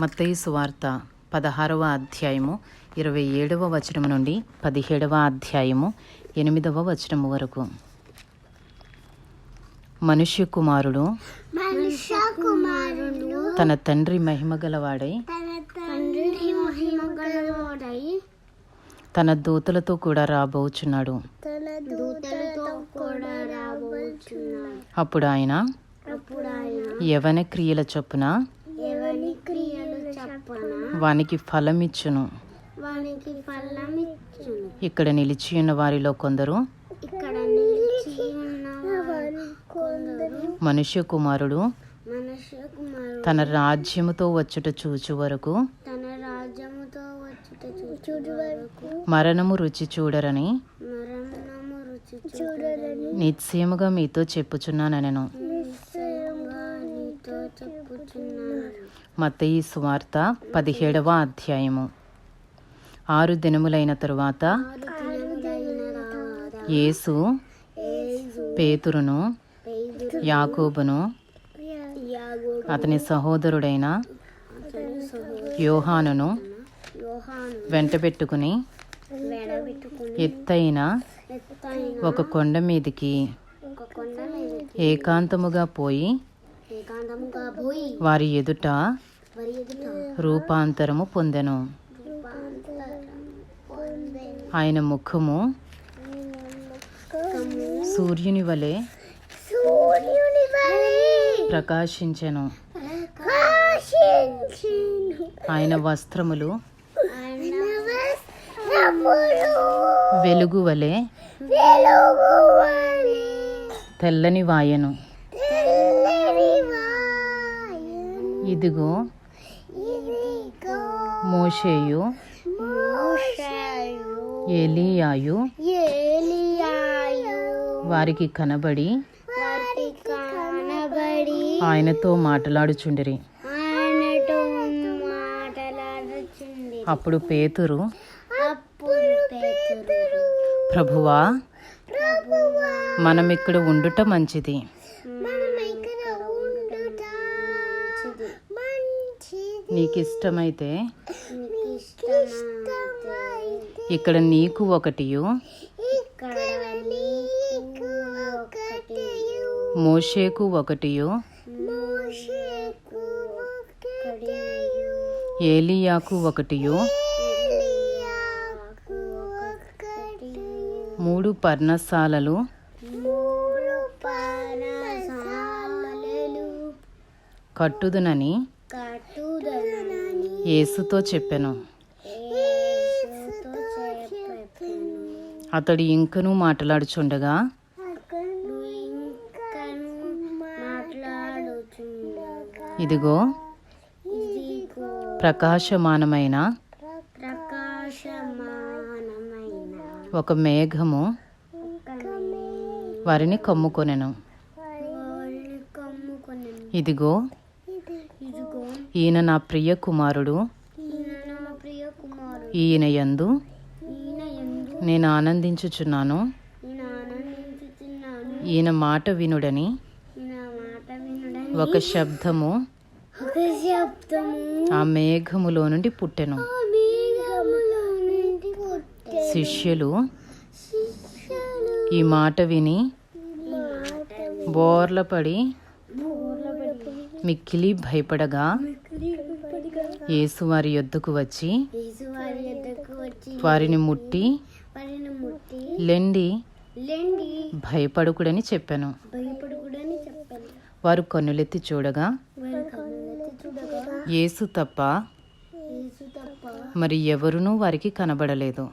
మత్తయి సువార్త పదహారవ అధ్యాయము ఇరవై ఏడవ వచనం నుండి పదిహేడవ అధ్యాయము ఎనిమిదవ వచనము వరకు. మనుష్య కుమారుడు తన తండ్రి మహిమగలవాడై తన తండ్రి మహిమ గలవాడై తన దూతలతో కూడా రాబోచున్నాడు. తన దూతలతో కూడా రాబోచున్నాడు. అప్పుడు ఆయన యవన క్రియలు చెప్పన వానికి ఫలమిచ్చును. వానికి ఇచ్చును ఇక్కడ నిలిచి ఉన్న వారిలో కొందరు ఇక్కడ నిలిచి ఉన్న వారు కొందరు మనుష్య కుమారుడు మనుష్య కుమారుడు తన రాజ్యముతో వచ్చుట చూచు వరకు తన రాజ్యముతో వచ్చుట చూచు వరకు మరణము రుచి చూడరని మరణము రుచి చూడరని నిశ్చయముగా మీతో చెప్పుచున్నానెను నిశ్చయంగా మత్తయి సువార్త పదిహేడవ అధ్యాయము. ఆరు దినములైన తరువాత యేసు పేతురును పేతురు యాకోబును అతని సహోదరుడైన యోహానును యోహాను వెంటబెట్టుకుని ఎత్తైన ఒక కొండ మీదికి ఏకాంతముగా పోయి వారి ఎదుట రూపాంతరము పొందెను. ఆయన ముఖము సూర్యుని వలె ప్రకాశించెను. ఆయన వస్త్రములు వెలుగు వలె తెల్లని వాయను తెల్లని వాయను. ఇదిగో. మోషేయు. ఏలియాయు. వారికి కనబడి ఆయనతో మాట్లాడుచుండిరి. అప్పుడు పేతురు ప్రభువా ప్రభువా మనం ఇక్కడ ఉండుట మంచిది మనం ఇక్కడ ఉండుట మంచిది. నీకు ఇష్టమైతే ఇక్కడ నీకు ఒకటియు. ఒకటి మోషేకు ఒకటియు. ఒకటి ఏలియాకు ఒకటియు. ఏలియాకు ఒకటి మూడు పర్ణశాలలు మూడు పరసాలలు కట్టుదునని యేసుతో చెప్పెను. అతడు ఇంకనూ మాట్లాడుచుండగా ఇదిగో ప్రకాశమానమైన ఒక మేఘము వారిని కమ్ముకొనెను. ఇదిగో ఈయన నా ప్రియ కుమారుడు ఈయన యందు నేను ఆనందించుచున్నాను. ఈయన మాట వినుడని ఒక శబ్దము ఆ మేఘములో నుండి పుట్టెను. శిష్యులు ఈ మాట విని బోర్లపడి మిక్కిలి భయపడగా మిక్కిలిపడిగా యేసు వారి యొద్దకు వచ్చి వారిని ముట్టి లెండి భయపడుకుడని చెప్పాను. వారు కన్నులెత్తి చూడగా యేసు తప్ప మరి ఎవరునూ వారికి కనబడలేదు.